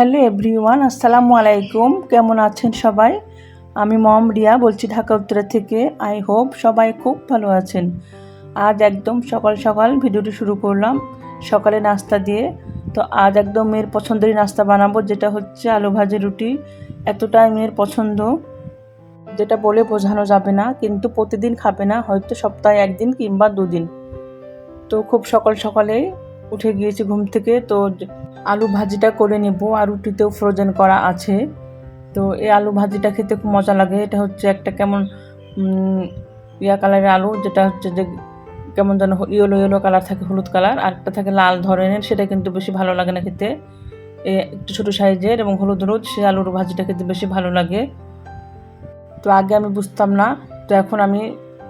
Hello everyone, আসসালামু আলাইকুম। কেমন আছেন সবাই? আমি মম রিয়া বলছি ঢাকা, উত্তরা থেকে। আই হোপ সবাই খুব ভালো আছেন। আজ একদম সকাল সকাল ভিডিওটি শুরু করলাম সকালে নাস্তা দিয়ে। তো আজ একদম মেয়ের পছন্দেরই নাস্তা বানাবো, যেটা হচ্ছে আলু ভাজি রুটি। এতটাই মেয়ের পছন্দ, যেটা বলে বোঝানো যাবে না, কিন্তু প্রতিদিন খাবে না, হয়তো সপ্তাহে একদিন কিংবা দুদিন। তো খুব সকাল সকালে উঠে গিয়েছি ঘুম থেকে। তো আলু ভাজিটা করে নেব। আর রুটিতেও ফ্রোজেন করা আছে। তো এই আলু ভাজিটা খেতে খুব মজা লাগে। এটা হচ্ছে একটা কেমন ইয়া কালারের আলু। যেটা হচ্ছে যে কেমন যেন ইয়েলো ইয়েলো কালার থাকে, হলুদ কালার আর একটা থাকে লাল ধরনের। সেটা কিন্তু বেশি ভালো লাগে না খেতে। এ একটু ছোটো সাইজের এবং হলুদ হলুদ সেই আলুর ভাজিটা খেতে বেশি ভালো লাগে। তো আগে আমি বুঝতাম না। তো এখন আমি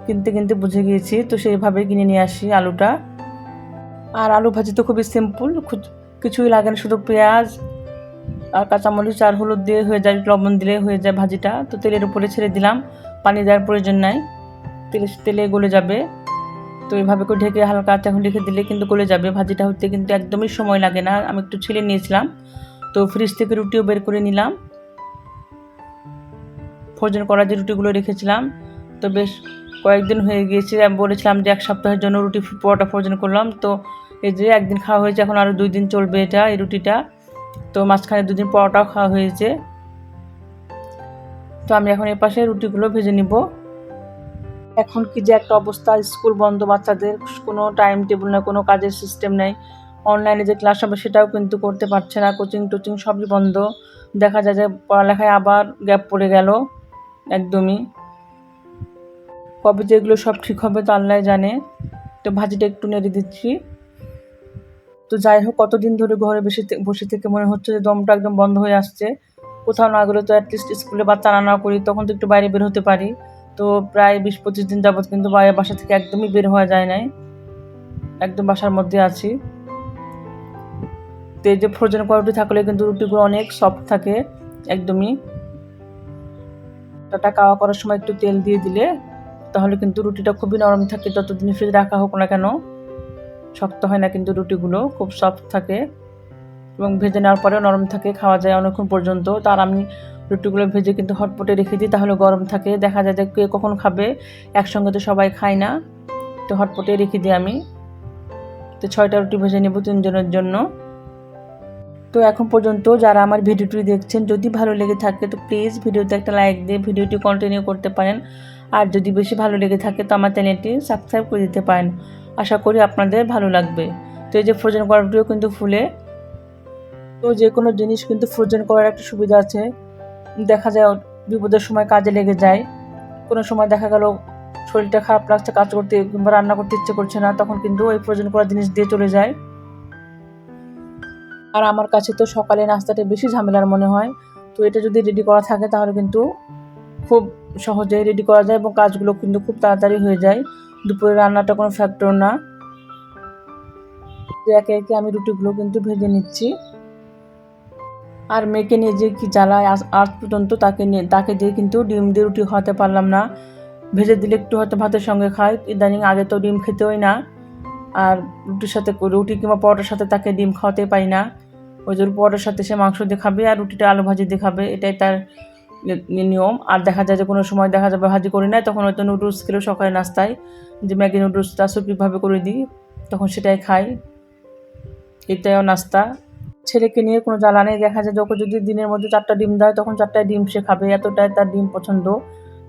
কিনতে কিনতে বুঝে গিয়েছি। তো সেইভাবে কিনে নিয়ে আসি আলুটা। আর আলু ভাজি তো খুবই সিম্পল কিছুই লাগে না, শুধু পেঁয়াজ আর কাঁচামরিচ আর হলুদ দিয়ে হয়ে যায়, লবণ দিলে হয়ে যায় ভাজিটা। তো তেলের উপরে ছেড়ে দিলাম, পানি দেওয়ার প্রয়োজন নাই। তেলে তেলে গলে যাবে। তো এইভাবে করে ঢেকে হালকা এখন রেখে দিলে কিন্তু গলে যাবে। ভাজিটা হতে কিন্তু একদমই সময় লাগে না। আমি একটু ছেলে নিয়েছিলাম, তো ফ্রিজ থেকে রুটিও বের করে নিলাম। ফ্রোজেন করা যে রুটিগুলো রেখেছিলাম, তো বেশ কয়েকদিন হয়ে গিয়েছে। আমি বলেছিলাম যে এক সপ্তাহের জন্য রুটি পরোটা ফ্রোজেন করলাম। তো এই যে একদিন খাওয়া হয়েছে, এখন আরও দুই দিন চলবে এটা, এই রুটিটা। তো মাঝখানে দুদিন পরোটাও খাওয়া হয়েছে। তো আমি এখন এ পাশে রুটিগুলো ভেজে নিব। এখন কি যে একটা অবস্থা, স্কুল বন্ধ, বাচ্চাদের কোনো টাইম টেবিল না কোনো কাজের সিস্টেম নেই। অনলাইনে যে ক্লাস হবে সেটাও কিন্তু করতে পারছে না কোচিং টোচিং সবই বন্ধ। দেখা যায় যে পড়ালেখায় আবার গ্যাপ পড়ে গেল, একদমই। কবে যেগুলো সব ঠিক হবে তো আল্লাহ জানে। তো ভাজিটা একটু নেড়ে দিচ্ছি। তো যাই হোক, কতদিন ধরে ঘরে বসে বসে থেকে মনে হচ্ছে যে দমটা একদম বন্ধ হয়ে আসছে। কোথাও না গেলে তো অ্যাটলিস্ট স্কুলে বাচ্চা না করি, তখন তো একটু বাইরে বের হতে পারি। তো প্রায় বিশ পঁচিশ দিন যাবত কিন্তু বাইরে বাসা থেকে একদমই বের হওয়া যায় নাই। একদম বাসার মধ্যে আছি। তো এই যে ফ্রোজেন করা রুটি থাকলে কিন্তু রুটিগুলো অনেক সফট থাকে, একদমই। ওটা কাওয়া করার সময় একটু তেল দিয়ে দিলে, তাহলে কিন্তু রুটিটা খুবই নরম থাকে, যতদিন ফ্রিজে রাখা হোক না কেন। শক্ত হয় না, কিন্তু রুটিগুলো খুব সফট থাকে এবং ভেজে নেওয়ার পরেও নরম থাকে, খাওয়া যায় অনেকক্ষণ পর্যন্ত। তার আমি রুটিগুলো ভেজে কিন্তু হটপটে রেখে দিই, তাহলে গরম থাকে। দেখা যায় যে কে কখন খাবে, একসঙ্গে তো সবাই খায় না। তো হটপটে রেখে দিই আমি। তো ছয়টা রুটি ভেজে নেব তিনজনের জন্য। তো এখন পর্যন্ত যারা আমার ভিডিওটি দেখছেন, যদি ভালো লেগে থাকে, তো প্লিজ ভিডিওতে একটা লাইক দিয়ে ভিডিওটি কন্টিনিউ করতে পারেন। আর যদি বেশি ভালো লেগে থাকে, তো আমার চ্যানেলটি সাবস্ক্রাইব করে দিতে পারেন। আশা করি আপনাদের ভালো লাগবে। তো এই যে ফ্রোজেন করাটিও কিন্তু ফুলে। তো যে কোনো জিনিস কিন্তু ফ্রোজেন করার একটা সুবিধা আছে। দেখা যায় বিপদের সময় কাজে লেগে যায়। কোনো সময় দেখা গেল শরীরটা খারাপ লাগছে, কাজ করতে কিংবা রান্না করতে ইচ্ছে করছে না, তখন কিন্তু ওই ফ্রোজেন করা জিনিস দিয়ে চলে যায়। আর আমার কাছে তো সকালে নাস্তাটা বেশি ঝামেলার মনে হয়। তো এটা যদি রেডি করা থাকে তাহলে কিন্তু খুব সহজে রেডি করা যায় এবং কাজগুলো কিন্তু খুব তাড়াতাড়ি হয়ে যায়। দুপুরে রান্নাটা কোনো ফ্যাক্টর না। একে একে আমি রুটিগুলো কিন্তু ভেজে নিচ্ছি। আর মেয়েকে নিয়ে যে কি জ্বালায় আজ পর্যন্ত তাকে নিয়ে, তাকে দিয়ে কিন্তু ডিম দিয়ে রুটি খাওয়াতে পারলাম না। ভেজে দিলে একটু হয়তো ভাতের সঙ্গে খায়, ইদানিং আগে তো ডিম খেতেই না। আর রুটির সাথে রুটি কিংবা পরোটার সাথে তাকে ডিম খাওয়াতে পারি না। ওই যে পরোটার সাথে সে মাংস দিয়ে খাবে আর রুটিটা আলু ভাজি দিয়ে খাবে, এটাই তার নিয়ম। আর দেখা যায় যে কোনো সময় দেখা যাবে ভাজি করি না তখন হয়তো নুডলস খেলো সকালে নাস্তায় যে ম্যাগি নুডলসটা সুপিভাবে করে দিই, তখন সেটাই খাই। এটাও নাস্তা। ছেলেকে নিয়ে কোনো জ্বালা নেই, দেখা যায় যখন যদি দিনের মধ্যে চারটা ডিম দেয়, তখন চারটায় ডিম সে খাবে। এতটাই তার ডিম পছন্দ।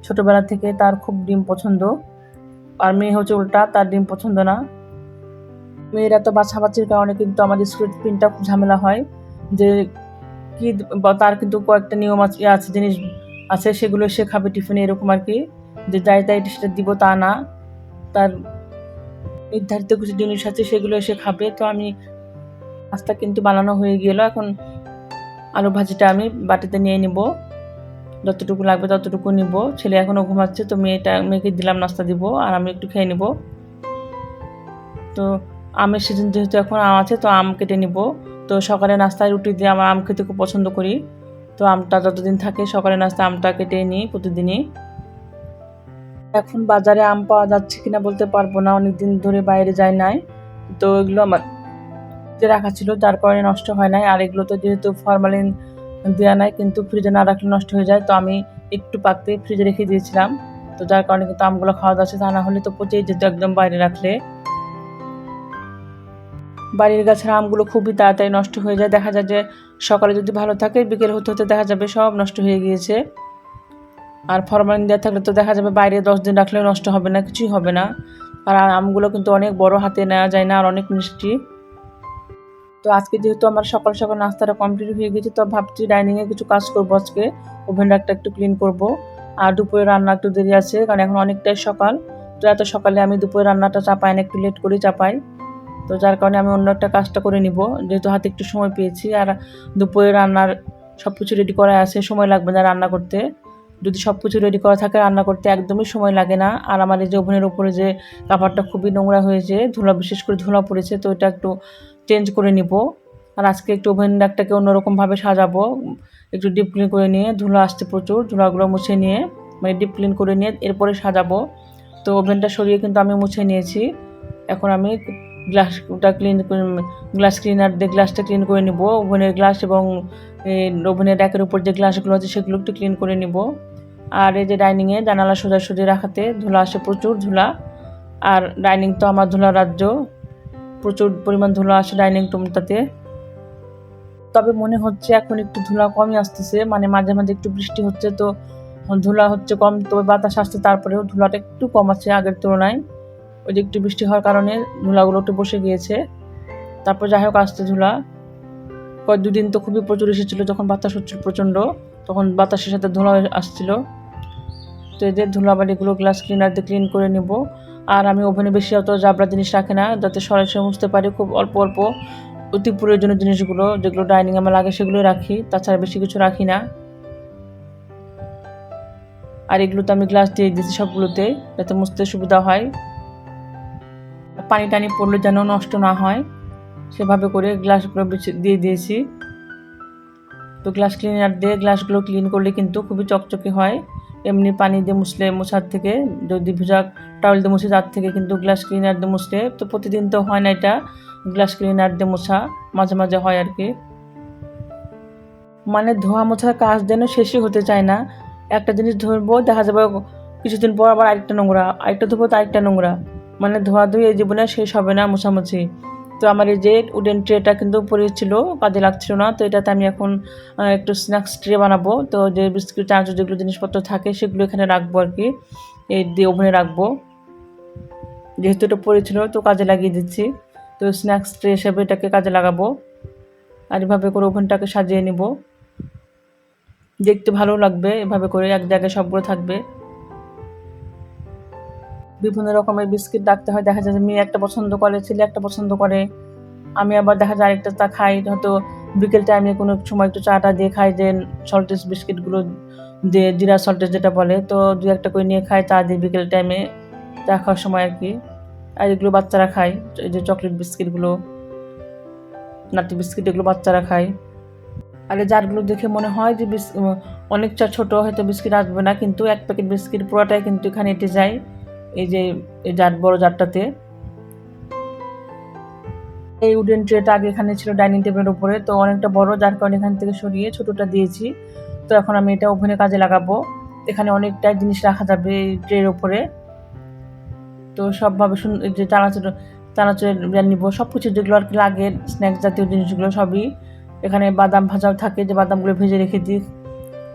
ছোটোবেলা থেকে তার খুব ডিম পছন্দ। আর মেয়ে হচ্ছে উল্টা, তার ডিম পছন্দ না। মেয়েরা তো বাছাবাছির কারণে কিন্তু আমাদের স্কুলের টিফিনটা খুব ঝামেলা হয়। যে কি তার কিন্তু কয়েকটা নিয়ম আছে ইয়ে আছে, জিনিস আছে, সেগুলো সে খাবে টিফিনে, এরকম আর কি। যে যাই তাই সেটা দিব তা না। তার নির্ধারিত কিছু জিনিস আছে, সেগুলো সে খাবে। তো আমি নাস্তা কিন্তু বানানো হয়ে গেল। এখন আলু ভাজিটা আমি বাটিতে নিয়ে নিব। যতটুকু লাগবে ততটুকু নিব। ছেলে এখনও ঘুমাচ্ছে, তো মেয়েটা, মেয়েকে দিলাম নাস্তা দিব, আর আমি একটু খেয়ে নিব। তো আমের সিজন যেহেতু এখন আম আছে, তো আম কেটে নিব। তো সকালে নাস্তায় রুটি দিয়ে আমার আম খেতে খুব পছন্দ করি। তো আমটা যতদিন থাকে সকালে নাস্তা আমটা কেটে নিই প্রতিদিনই। এখন বাজারে আম পাওয়া যাচ্ছে কিনা বলতে পারব না অনেক দিন ধরে বাইরে যায় নাই। তো এগুলো আমার রাখা ছিল, যার কারণে নষ্ট হয় নাই। আর এগুলো তো যেহেতু ফরমালিন দেওয়া নাই, কিন্তু ফ্রিজে না রাখলে নষ্ট হয়ে যায়। তো আমি একটু পাকতে ফ্রিজে রেখে দিয়েছিলাম। তো যার কারণে কিন্তু আমগুলো খাওয়া যাচ্ছে তা না হলে তো পচেই যেত একদম বাইরে রাখলে। বাড়ির গাছের আমগুলো খুবই তাড়াতাড়ি নষ্ট হয়ে যায়। দেখা যায় যে সকালে যদি ভালো থাকে, বিকেল হতে হতে দেখা যাবে সব নষ্ট হয়ে গিয়েছে। আর ফরমালিন দেওয়া থাকলে তো দেখা যাবে বাইরে দশ দিন রাখলেও নষ্ট হবে না, কিছুই হবে না। আর আমগুলো কিন্তু অনেক বড় হাতে নেওয়া যায় না, আর অনেক মিষ্টি। তো আজকে যেহেতু আমার সকাল সকাল নাস্তাটা কমপ্লিট হয়ে গেছে তো ভাবছি ডাইনিংয়ে কিছু কাজ করব আজকে। ওভেন রাখটা একটু ক্লিন করব। আর দুপুরে রান্না একটু দেরি আছে, কারণ এখন অনেকটাই সকাল। তো এত সকালে আমি দুপুরে রান্নাটা চাপাই না, একটু লেট করে চাপাই। তো যার কারণে আমি অন্য একটা কাজটা করে নিব। যেহেতু হাতে একটু সময় পেয়েছি আর দুপুরে রান্নার সব কিছু রেডি করা আছে, সময় লাগবে না রান্না করতে। যদি সব কিছু রেডি করা থাকে রান্না করতে একদমই সময় লাগে না। আর আমার এই যে ওভেনের উপরে যে কাপড়টা খুবই নোংরা হয়েছে, ধুলা বিশেষ করে ধুলা পড়েছে, তো এটা একটু চেঞ্জ করে নিব। আর আজকে একটু ওভেন ডাকটাকে অন্যরকমভাবে সাজাবো। একটু ডিপ ক্লিন করে নিয়ে, ধুলো আসছে প্রচুর, ধুলাগুলো মুছে নিয়ে মানে ডিপ ক্লিন করে নিয়ে এরপরে সাজাবো। তো ওভেনটা সরিয়ে কিন্তু আমি মুছে নিয়েছি। এখন আমি গ্লাসটা ক্লিন গ্লাস ক্লিনার দিয়ে গ্লাসটা ক্লিন করে নিব। ওভেনের গ্লাস এবং ওভেনের র্যাকের উপর যে গ্লাসগুলো আছে সেগুলো একটু ক্লিন করে নিব। আর এই যে ডাইনিংয়ে জানালা সোজাসুজি রাখাতে ধুলা আসে প্রচুর ধুলা। আর ডাইনিং তো আমার ধুলা রাজ্য। প্রচুর পরিমাণ ধুলা আসে ডাইনিং রুমটাতে তবে মনে হচ্ছে এখন একটু ধুলা কমই আসতেছে। মানে মাঝে মাঝে একটু বৃষ্টি হচ্ছে তো ধুলা হচ্ছে কম, তবে বাতাস আসছে, তারপরেও ধুলাটা একটু কম আছে আগের তুলনায়। ওই একটু বৃষ্টি হওয়ার কারণে ধুলাগুলো একটু বসে গিয়েছে। তারপর যাই হোক, আসতে ধুলা। কয়েক দুদিন তো খুবই প্রচুর এসেছিল, যখন বাতাস হচ্ছিল প্রচণ্ড, তখন বাতাসের সাথে ধুলা আসছিল। তো এদের ধুলাবালিগুলো গ্লাস ক্লিনার দিয়ে ক্লিন করে নেব। আর আমি ওভেনে বেশি অত জাবরা জিনিস রাখি না, যাতে সরাসরি মুছতে পারি। খুব অল্প অল্প অতি প্রয়োজনীয় জিনিসগুলো, যেগুলো ডাইনিং আমার লাগে সেগুলো রাখি। তাছাড়া বেশি কিছু রাখি না। আর এগুলোতে আমি গ্লাস দিয়ে দিয়েছি সবগুলোতে, যাতে মুছতে সুবিধা হয়। পানি টানি পড়লে যেন নষ্ট না হয়, সেভাবে করে গ্লাসগুলো দিয়ে দিয়েছি। তো গ্লাস ক্লিনার দিয়ে গ্লাসগুলো ক্লিন করলে কিন্তু খুবই চকচকে হয়। এমনি পানি দিয়ে মুছলে মোছার থেকে, যদি ভিজা টাওয়েল দিয়ে মুছে তার থেকে কিন্তু গ্লাস ক্লিনার দিয়ে মুছলে, তো প্রতিদিন তো হয় না এটা, গ্লাস ক্লিনার দিয়ে মোছা, মাঝে মাঝে হয় আর কি। মানে ধোয়া মোছার কাজ যেন শেষই হতে চায় না। একটা জিনিস ধরবো, দেখা যাবে কিছুদিন পর আবার আরেকটা নোংরা, আরেকটা ধরবো তো আরেকটা নোংরা। মানে ধোয়া ধুয়ে এই জীবনে শেষ হবে না মোছামুছি। তো আমার এই যে উডেন ট্রেটা কিন্তু পরে ছিল, কাজে লাগছিল না, তো এটাতে আমি এখন একটু স্ন্যাক্স ট্রে বানাবো। তো যে বিস্কুট চানাচুর যেগুলো জিনিসপত্র থাকে সেগুলো এখানে রাখব আর কি। এই দিয়ে ওভেনে রাখব। যেহেতু এটা পড়েছিল তো কাজে লাগিয়ে দিচ্ছি। তো স্ন্যাক্স ট্রে হিসেবে এটাকে কাজে লাগাবো। আর এভাবে করে ওভেনটাকে সাজিয়ে নিব। দেখতে ভালো লাগবে, এভাবে করে এক জায়গায় সবগুলো থাকবে। বিভিন্ন রকমের বিস্কিট রাখতে হয়। দেখা যায় যে মেয়ে একটা পছন্দ করে, ছেলে একটা পছন্দ করে। আমি আবার দেখা যায় আরেকটা চা খাই, হয়তো বিকেল টাইমে কোনো সময় একটু চাটা দিয়ে খাই, যে সল্টেস বিস্কিটগুলো দিয়ে জিরা সল্টেস যেটা বলে, তো দু একটা করে নিয়ে খাই, চা দিয়ে বিকেল টাইমে চা খাওয়ার সময় আর কি আর এগুলো বাচ্চারা খায়, এই যে চকলেট বিস্কিটগুলো নাটি বিস্কিট এগুলো বাচ্চারা খায়। আর এই জারগুলো দেখে মনে হয় যে অনেকটা ছোটো, হয়তো বিস্কিট আসবে না, কিন্তু এক প্যাকেট বিস্কিট পুরোটাই কিন্তু এখানে এটে যায়। এই যে এই জার বড় জারটাতে এই উডেন ট্রেটা আগে এখানে ছিল ডাইনিং টেবিলের উপরে, তো অনেকটা বড় যার কারণে এখান থেকে সরিয়ে ছোটোটা দিয়েছি। তো এখন আমি এটা ওভেনে কাজে লাগাবো। এখানে অনেকটাই জিনিস রাখা যাবে এই ট্রের উপরে। তো সবভাবে যে চানাচুর চানাচুরের নিব। সব কিছু যেগুলো আর কি লাগে স্ন্যাক্স জাতীয় জিনিসগুলো সবই। এখানে বাদাম ভাজাও থাকে, যে বাদামগুলো ভেজে রেখে দিই।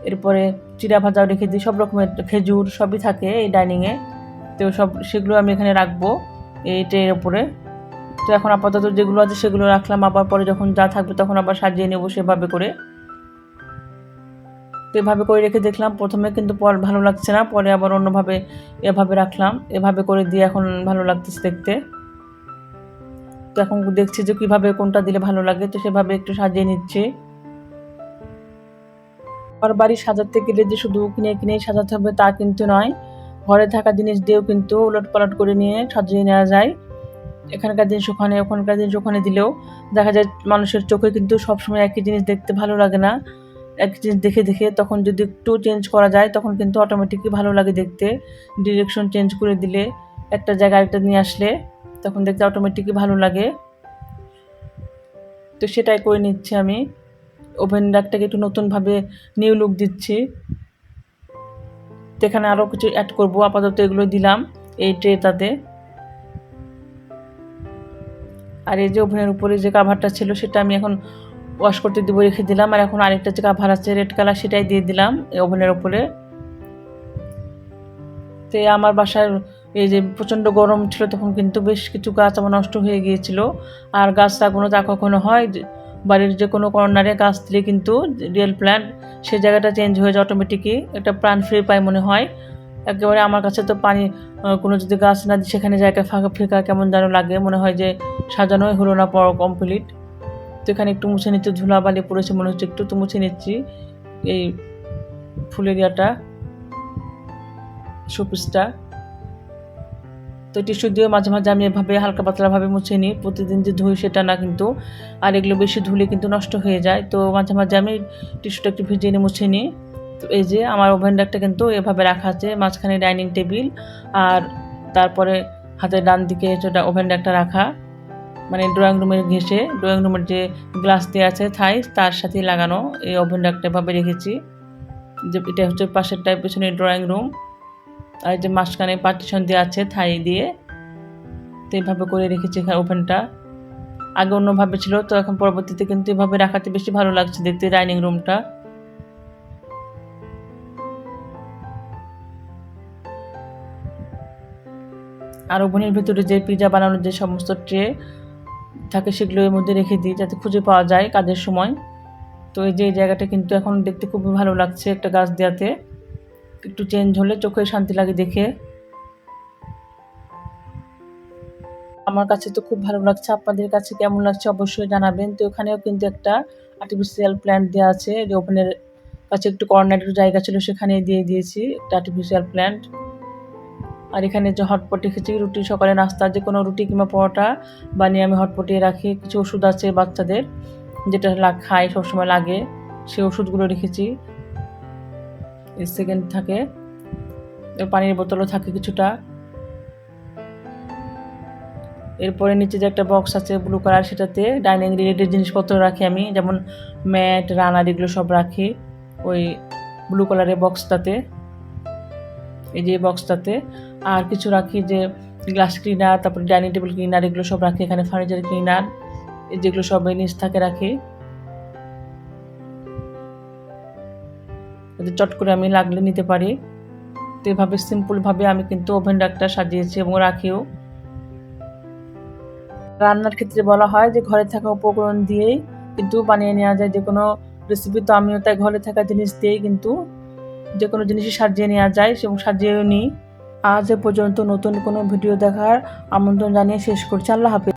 এরপরে চিরা ভাজাও রেখে দিই। সব রকমের খেজুর সবই থাকে এই ডাইনিংয়ে তো সব সেগুলো আমি এখানে রাখব, এই ট্রের ওপরে তো এখন আপাতত যেগুলো আছে সেগুলো রাখলাম, আবার পরে যখন যা থাকবে তখন আবার সাজিয়ে নেব সেভাবে করে। তো এভাবে করে রেখে দেখলাম, প্রথমে কিন্তু পর ভালো লাগছে না, পরে আবার অন্যভাবে এভাবে রাখলাম। এভাবে করে দিয়ে এখন ভালো লাগতেছে দেখতে। তো এখন দেখছি যে কীভাবে কোনটা দিলে ভালো লাগে, তো সেভাবে একটু সাজিয়ে নিচ্ছি। আমার বাড়ি সাজাতে গেলে যে শুধু কিনে কিনে সাজাতে হবে তা কিন্তু নয়। ঘরে থাকা জিনিস দিয়েও কিন্তু উলট পালট করে নিয়ে সাজিয়ে নেওয়া যায়। এখানকার জিনিস ওখানে, ওখানকার জিনিস ওখানে দিলেও দেখা যায় মানুষের চোখে কিন্তু সবসময় একই জিনিস দেখতে ভালো লাগে না। একই জিনিস দেখে দেখে তখন যদি একটু চেঞ্জ করা যায়, তখন কিন্তু অটোমেটিকই ভালো লাগে দেখতে। ডিরেকশন চেঞ্জ করে দিলে একটা জায়গায় একটা নিয়ে আসলে তখন দেখতে অটোমেটিকই ভালো লাগে। তো সেটাই করে নিচ্ছি আমি। ওভেন রাগটাকে একটু নতুনভাবে নিউ লুক দিচ্ছি। তো এখানে আরও কিছু অ্যাড করব। আপাতত এগুলো দিলাম, এই ট্রেটাতে। আর এই যে ওভেনের উপরে যে কাভারটা ছিল, সেটা আমি এখন ওয়াশ করতে দিব, রেখে দিলাম। আর এখন আরেকটা যে কাভার আছে রেড কালার সেটাই দিয়ে দিলাম এই ওভেনের উপরে। তো আমার বাসায় এই যে প্রচণ্ড গরম ছিল, তখন কিন্তু বেশ কিছু গাছ আমার নষ্ট হয়ে গিয়েছিল। আর গাছ লাগানো তা কখনো হয় বাড়ির যে কোনো কর্নারে গাছ দিলে কিন্তু রিয়েল প্ল্যান্ট সেই জায়গাটা চেঞ্জ হয়ে যায় অটোমেটিকই একটা প্রাণ ফ্রি পায় মনে হয়। একেবারে আমার কাছে তো পানি কোনো যদি গাছ না সেখানে জায়গা ফাঁকা ফেঁকা কেমন যেন লাগে, মনে হয় যে সাজানোই হলো না পর কমপ্লিট তো এখানে একটু মুছে নিচ্ছি ধুলা বালি পড়েছে মনে হচ্ছে, একটু তো মুছে নিচ্ছি। এই ফুলের ইয়াটা, শোপিসটা। তো টিস্যু দিয়ে মাঝে মাঝে আমি এভাবে হালকা পাতলাভাবে মুছে নিই। প্রতিদিন যে ধুই সেটা না কিন্তু, আর এগুলো বেশি ধুলে কিন্তু নষ্ট হয়ে যায়। তো মাঝে মাঝে আমি টিস্যুটা একটু ভিজিয়ে নিয়ে মুছে নিই। তো এই যে আমার ওভেন ডাকটা কিন্তু এভাবে রাখা আছে, মাঝখানে ডাইনিং টেবিল আর তারপরে হাতের ডান দিকে যেটা ওভেন ডাকটা রাখা মানে ড্রয়িং রুমের ঘেসে ড্রয়িং রুমের যে গ্লাস দেওয়া আছে থাই, তার সাথে লাগানো এই ওভেন ডাকটা এভাবে রেখেছি। যে এটা হচ্ছে পাশের টাইপ পেছনে ড্রয়িং রুম। আর যে মাঝখানে পার্টিশন দেওয়া আছে থাই দিয়ে, তো এইভাবে করে রেখেছি ওভেনটা আগে অন্যভাবে ছিল, তো এখন পরবর্তীতে কিন্তু এভাবে রাখাতে বেশি ভালো লাগছে দেখতে ডাইনিং রুমটা আর ওভেনের ভিতরে যে পিজা বানানোর যে সমস্ত ট্রে থাকে সেগুলো এর মধ্যে রেখে দিই, যাতে খুঁজে পাওয়া যায় কাজের সময়। তো এই যে জায়গাটা কিন্তু এখন দেখতে খুবই ভালো লাগছে একটা গাছ দেওয়াতে। একটু চেঞ্জ হলে চোখে শান্তি লাগে দেখে। আমার কাছে তো খুব ভালো লাগছে, আপনাদের কাছে কেমন লাগছে অবশ্যই জানাবেন। তো ওখানেও কিন্তু একটা আর্টিফিশিয়াল প্ল্যান্ট দেওয়া আছে, যে ওপেনের কাছে একটু কর্নার একটু জায়গা ছিল সেখানে দিয়ে দিয়েছি একটা আর্টিফিশিয়াল প্ল্যান্ট আর এখানে যে হটপট রেখেছি, রুটি সকালে নাস্তা, যে কোনো রুটি কিংবা পরোটা বানিয়ে আমি হটপটে রাখি। কিছু ওষুধ আছে বাচ্চাদের, যেটা খায় সবসময় লাগে সেই ওষুধগুলো রেখেছি। সেকেন্ড থাকে। পানির বোতলও থাকে কিছুটা। এরপরে নিচে যে একটা বক্স আছে ব্লু কালার সেটাতে ডাইনিং রিলেটেড জিনিসপত্র রাখি আমি, যেমন ম্যাট রানার এগুলো সব রাখি ওই ব্লু কালারের বক্সটাতে এই যে বক্সটাতে আর কিছু রাখি যে গ্লাস ক্লিনার তারপরে ডাইনিং টেবিল ক্লিনার এগুলো সব রাখি, এখানে ফার্নিচার ক্লিনার এই যেগুলো সব নিচ থাকে রাখি। যাতে চট করে আমি লাগলে নিতে পারি। তো এভাবে সিম্পলভাবে আমি কিন্তু ওভেন ডাকটা সাজিয়েছি এবং রাখিও। রান্নার ক্ষেত্রে বলা হয় যে, ঘরে থাকা উপকরণ দিয়েই কিন্তু বানিয়ে নেওয়া যায়। যে কোনো রেসিপি তো আমিও তাই ঘরে থাকা জিনিস দিয়েই কিন্তু যে কোনো জিনিসই সাজিয়ে নেওয়া যায় এবং সাজিয়েও নিই। আজ এ পর্যন্ত নতুন কোনো ভিডিও দেখার আমন্ত্রণ জানিয়ে শেষ করছি। আল্লাহ হাফিজ।